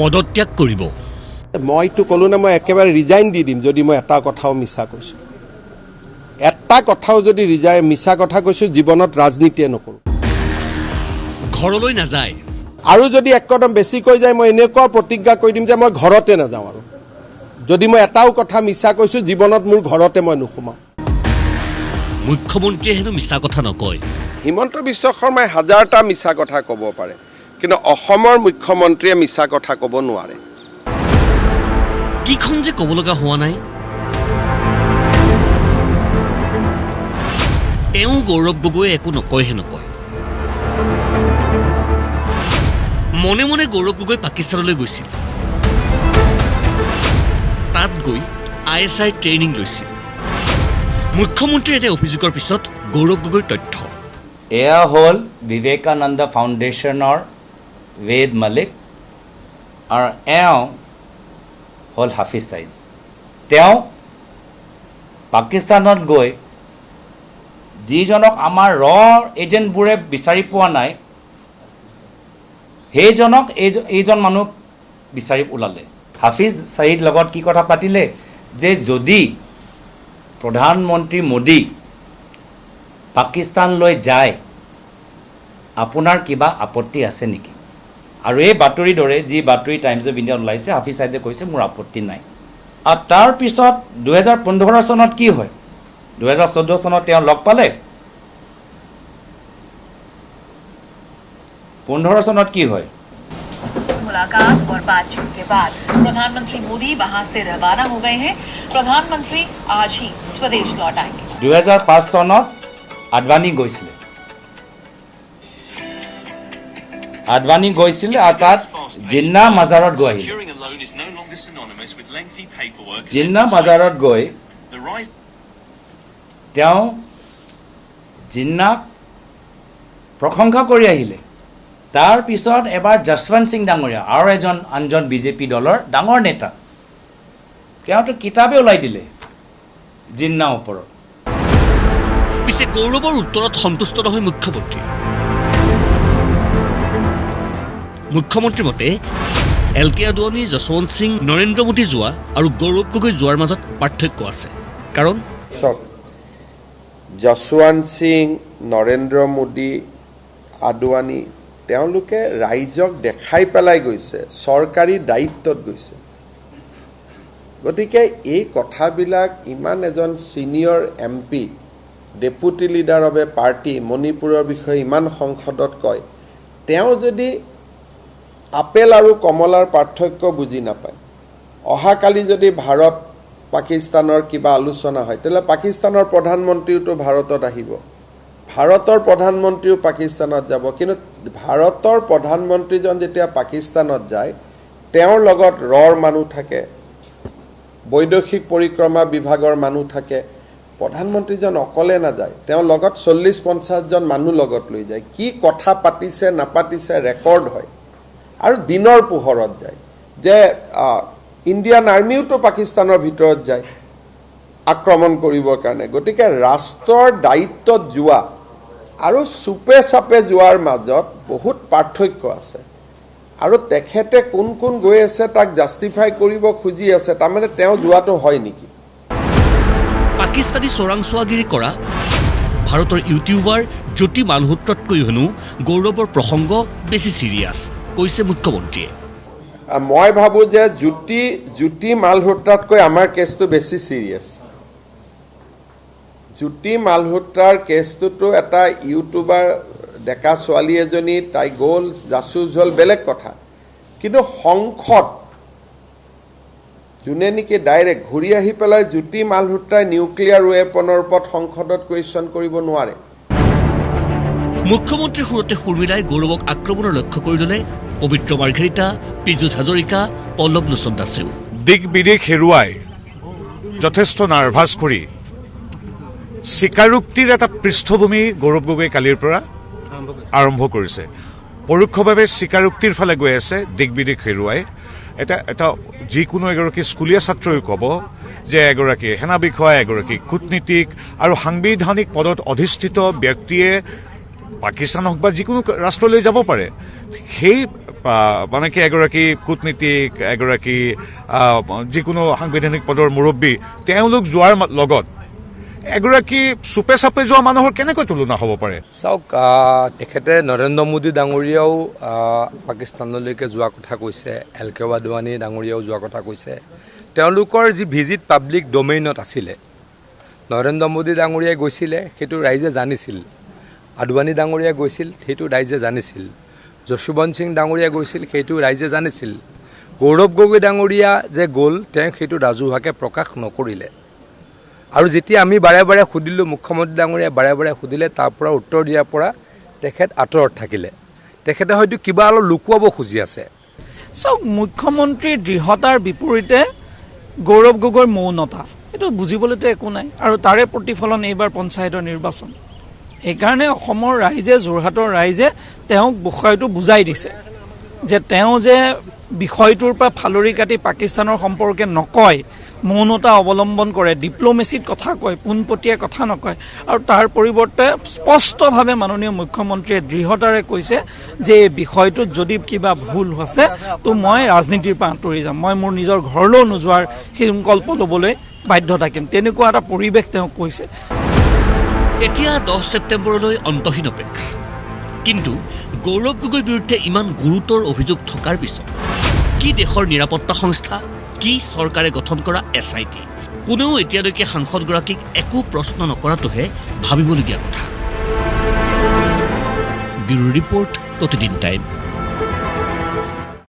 পদত্যাগ কৰিব। মইতো ক'লো নে মই একেবাৰে ৰিজাইন দি দিম যদি মই এটা কথাও মিছা কৈছোঁ। এটা কথাও যদি ৰিজাই মিছা কথা কৈছোঁ জীৱনত ৰাজনীতিয়ে নকৰোঁ। ঘৰলৈ নাযায়। আৰু যদি এক কদম বেছিকৈ যায় মই এনেকুৱা প্ৰতিজ্ঞা কৰি দিম যে মই ঘৰতে নাযাওঁ আৰু। যদি মই এটাও কথা মিছা কৈছোঁ জীৱনত মোৰ ঘৰতে মই নোসোমাওঁ। মুখ্যমন্ত্ৰীয়ে হেনো মিছা কথা নকয়। হিমন্ত বিশ্ব শৰ্মাই হাজাৰটা মিছা কথা ক'ব পাৰে। কিন্তু অসমৰ মুখ্যমন্ত্ৰীয়ে মিছা কথা ক'ব নোৱাৰে। কিখন যে ক'ব লগা হোৱা নাই? তেওঁ গৌৰৱ গগৈয়ে একো নকয়হে নকয়। মনে মনে গৌৰৱ গগৈ পাকিস্তানলৈ গৈছিল। তাত গৈ আই এছ আইৰ ট্ৰেইনিং লৈছিল। মুখ্যমন্ত্ৰীৰ এনে অভিযোগৰ পিছত গৌৰৱ গগৈৰ তথ্য। এয়া হ'ল বিবেকানন্দ ফাউণ্ডেশ্যনৰ ৱেদ মালিক আৰু এওঁ হ'ল হাফিজ ছাইদ তেওঁ পাকিস্তানত গৈ যিজনক আমাৰ ৰ এজেণ্টবোৰে বিচাৰি পোৱা নাই, সেইজনক এই এইজন মানুহ বিচাৰি ওলালে। হাফিজ ছাইদ লগত কি কথা পাতিলে? যে যদি প্ৰধানমন্ত্ৰী মোদী পাকিস্তানলৈ যায়, আপোনাৰ কিবা আপত্তি আছে নেকি? আৰু এই বাতৰিৰ দৰে যি বাতৰি টাইমছ অফ ইণ্ডিয়াত ওলাইছে হাফিজ ছাইদে কৈছে মোৰ আপত্তি নাই আৰু তাৰপিছত দুহেজাৰ পোন্ধৰ চনত কি হয় দুহেজাৰ চৈধ্য চনত তেওঁ লগ পালে পোন্ধৰ চনত কি হয় मुलाकात और बातचीत के बाद प्रधानमंत्री मोदी वहां से रवाना हो गए हैं प्रधानमंत्री आज ही स्वदेश लौट आएंगे দুহেজাৰ পাঁচ চনত আডবাণী গৈছিলে আডবাণী গৈছিলে আৰু তাত জিন্না মাজাৰত গৈ আহিলে. জিন্না মাজাৰত গৈ তেওঁ জিন্নাক প্ৰশংসা কৰি আহিলে। তাৰপিছত এবাৰ যশৱন্ত সিং ডাঙৰীয়া আৰু এজন আনজন বিজেপি দলৰ ডাঙৰ নেতা। তেওঁতো কিতাপে ওলাই দিলে জিন্নাৰ ওপৰত। পিছে গৌৰৱৰ উত্তৰত সন্তুষ্ট নহয় মুখ্যমন্ত্ৰী। মুখ্যমন্ত্ৰীৰ মতে, এল কে আদৱানী, যশৱন্ত সিং, নৰেন্দ্ৰ মোদী যোৱা আৰু গৌৰৱ গগৈ যোৱাৰ মাজত পাৰ্থক্য আছে। কাৰণ চাওক যশৱন্ত সিং, নৰেন্দ্ৰ মোদী, আদৱানী, তেওঁলোকে ৰাইজক দেখাই পেলাই গৈছে, চৰকাৰী দায়িত্বত গৈছে। গতিকে এই কথাবিলাক ইমান এজন senior M P, deputy leader of a party, মণিপুৰৰ বিষয়ে ইমান সংসদত কয়, তেওঁ যদি আপেল আৰু কমলাৰ পাৰ্থক্য বুজি নাপায়। অহাকালি যদি ভাৰত পাকিস্তানৰ কিবা আলোচনা হয় তেতিয়াহ'লে পাকিস্তানৰ প্ৰধানমন্ত্ৰীওতো ভাৰতত আহিব। ভাৰতৰ প্ৰধানমন্ত্ৰীও পাকিস্তানত যাব কিন্তু ভাৰতৰ প্ৰধানমন্ত্ৰীজন যেতিয়া পাকিস্তানত যায় তেওঁৰ লগত ৰৰ মানুহ থাকে বৈদেশিক পৰিক্ৰমা বিভাগৰ মানুহ থাকে প্ৰধানমন্ত্ৰীজন অকলে নাযায় তেওঁ লগত চল্লিছ পঞ্চাছজন মানুহ লগত লৈ যায়। কি কথা পাতিছে নাপাতিছে ৰেকৰ্ড হয়। আৰু দিনৰ পোহৰত যায়। যে ইণ্ডিয়ান আৰ্মিওতো পাকিস্তানৰ ভিতৰত যায় আক্ৰমণ কৰিবৰ কাৰণে। গতিকে ৰাষ্ট্ৰৰ দায়িত্বত যোৱা আৰু চুপে চাপে যোৱাৰ মাজত বহুত পাৰ্থক্য আছে। আৰু তেখেতে কোন কোন গৈ আছে তাক জাষ্টিফাই কৰিব খুজি আছে, তাৰমানে তেওঁ যোৱাটো হয় নেকি? পাকিস্তানী চোৰাংচোৱাগিৰি কৰা ভাৰতৰ ইউটিউবাৰ জ্যোতি মালহোত্ৰতকৈ হেনো গৌৰৱৰ প্ৰসংগ বেছি ছিৰিয়াছ কৈছে মুখ্যমন্ত্ৰীয়ে। মই ভাবোঁ যে জ্যোতি জ্যোতি মালহোত্ৰাতকৈ আমাৰ কেছটো বেছি ছিৰিয়াছ জ্যোতি মালহোত্ৰাৰ কেছটোতো এটা ইউটিউবাৰ ডেকা ছোৱালী এজনী, তাই গ'ল জাচুজ হ'ল, বেলেগ কথা। কিন্তু সংসদ, যোনে নেকি ডাইৰেক্ট ঘূৰি আহি পেলাই জ্যোতি মালহোত্ৰাই নিউক্লিয়াৰ ৱেপনৰ ওপৰত সংসদত কুৱেশ্যন কৰিব নোৱাৰে। মুখ্যমন্ত্ৰীৰ সুৰতে সুৰ মিলাই গৌৰৱক আক্ৰমণৰ লক্ষ্য কৰি ল'লে পবিত্ৰ মাৰ্ঘেৰিটা পীযুষ হাজৰিকা পল্লৱ লোচন দাসেও। দিক বিদেশ হেৰুৱাই যথেষ্ট নাৰ্ভাছ কৰি স্বীকাৰোক্তিৰ এটা পৃষ্ঠভূমি গৌৰৱ গগৈ কালিৰ পৰা আৰম্ভ কৰিছে। পৰোক্ষভাৱে স্বীকাৰোক্তিৰ ফালে গৈ আছে দিক বিদেশ হেৰুৱাই। এটা এটা যিকোনো এগৰাকী স্কুলীয়া ছাত্ৰই ক'ব যে এগৰাকী সেনা বিষয়া, এগৰাকী কূটনীতিক আৰু সাংবিধানিক পদত অধিষ্ঠিত ব্যক্তিয়ে পাকিস্তান হওক বা যিকোনো ৰাষ্ট্ৰলৈ যাব পাৰে, সেই মানে কি এগৰাকী কূটনীতিক, এগৰাকী যিকোনো সাংবিধানিক পদৰ মুৰব্বী, তেওঁলোক যোৱাৰ লগত এগৰাকী চুপে চাপে যোৱা মানুহৰ কেনেকৈ তুলনা হ'ব পাৰে? চাওক তেখেতে নৰেন্দ্ৰ মোদী ডাঙৰীয়াও পাকিস্তানলৈকে যোৱা কথা কৈছে, এল কে ৱাদৱানী ডাঙৰীয়াও যোৱা কথা কৈছে। তেওঁলোকৰ যি ভিজিট পাব্লিক ডমেইনত আছিলে, নৰেন্দ্ৰ মোদী ডাঙৰীয়াই গৈছিলে, সেইটো ৰাইজে জানিছিল। আদৱানী ডাঙৰীয়াই গৈছিল, সেইটো ৰাইজে জানিছিল। যশোবন্ত সিং ডাঙৰীয়া গৈছিল, সেইটো ৰাইজে জানিছিল। গৌৰৱ গগৈ ডাঙৰীয়া যে গ'ল, তেওঁ সেইটো ৰাজহুৱাকৈ প্ৰকাশ নকৰিলে। আৰু যেতিয়া আমি বাৰে বাৰে সুধিলোঁ, মুখ্যমন্ত্ৰী ডাঙৰীয়াই বাৰে বাৰে সুধিলে, তাৰ পৰা উত্তৰ দিয়াৰ পৰা তেখেত আঁতৰত থাকিলে। তেখেতে হয়তো কিবা অলপ লুকুৱাব খুজি আছে। চাওক, মুখ্যমন্ত্ৰীৰ দৃঢ়তাৰ বিপৰীতে গৌৰৱ গগৈৰ মৌনতা। এইটো বুজিবলৈতো একো নাই। আৰু তাৰে প্ৰতিফলন এইবাৰ পঞ্চায়তৰ নিৰ্বাচন। সেইকাৰণে অসমৰ ৰাইজে, যোৰহাটৰ ৰাইজে তেওঁক বিষয়টো বুজাই দিছে। যে তেওঁ যে বিষয়টোৰ পৰা ফালৰি কাটি পাকিস্তানৰ সম্পৰ্কে নকয় মৌনতা অৱলম্বন কৰে ডিপ্ল'মেচিত কথা কয়, পোনপটীয়া কথা নকয়, আৰু তাৰ পৰিৱৰ্তে স্পষ্টভাৱে মাননীয় মুখ্যমন্ত্ৰীয়ে দৃঢ়তাৰে কৈছে যে এই বিষয়টোত যদি কিবা ভুল আছে, তো মই ৰাজনীতিৰ পৰা আঁতৰি যাম। মই মোৰ নিজৰ ঘৰলৈও নোযোৱাৰ সংকল্প ল'বলৈ বাধ্য থাকিম তেনেকুৱা এটা পৰিৱেশ তেওঁ কৈছে। এতিয়া দহ ছেপ্টেম্বৰলৈ অন্তহীন অপেক্ষা। কিন্তু গৌৰৱ গগৈৰ বিৰুদ্ধে ইমান গুৰুতৰ অভিযোগ থকাৰ পিছত কি দেশৰ নিৰাপত্তা সংস্থা, কি চৰকাৰে গঠন কৰা এছ আই টি? কোনেও এতিয়ালৈকে সাংসদগৰাকীক একো প্ৰশ্ন নকৰাটোহে ভাবিবলগীয়া কথা। Bureau report Pratidin time.